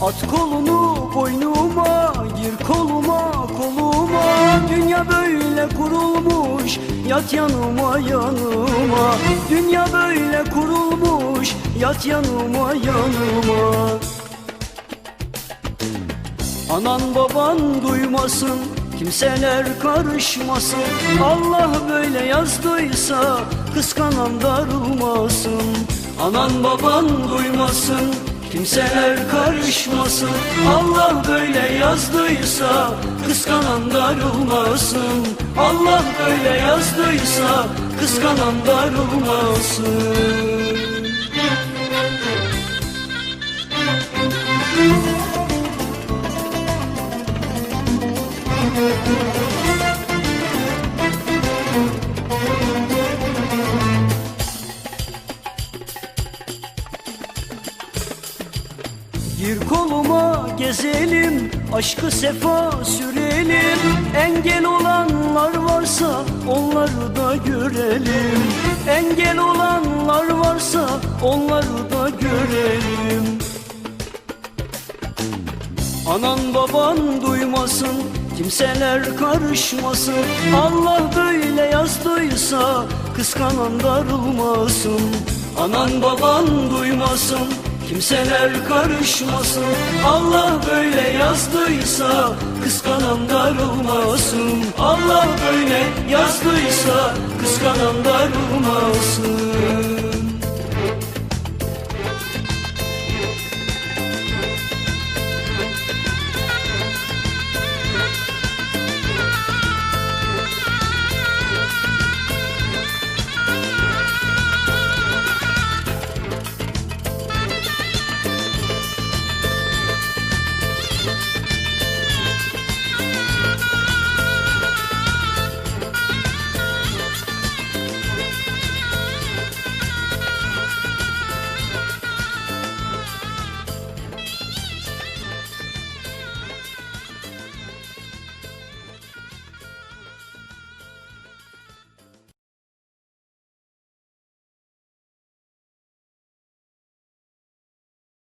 At kolunu boynuma, gir koluma, koluma. Dünya böyle kurulmuş, yat yanıma yanıma. Dünya böyle kurulmuş, yat yanıma yanıma. Anan baban duymasın Kimseler karışmasın. Allah böyle yazdıysa Kıskanan darılmasın. Anan baban duymasın Kimseler karışmasın Allah böyle yazdıysa Kıskanan darılmasın Allah böyle yazdıysa Kıskanan darılmasın Gir koluma gezelim, aşkı sefa sürelim. Engel olanlar varsa onları da görelim. Engel olanlar varsa onları da görelim. Anan baban duymasın Kimseler karışmasın. Allah böyle yazdıysa Kıskanan darılmasın. Anan baban duymasın Kimseler karışmasın Allah böyle yazdıysa Kıskanan darılmasın Allah böyle yazdıysa Kıskanan darılmasın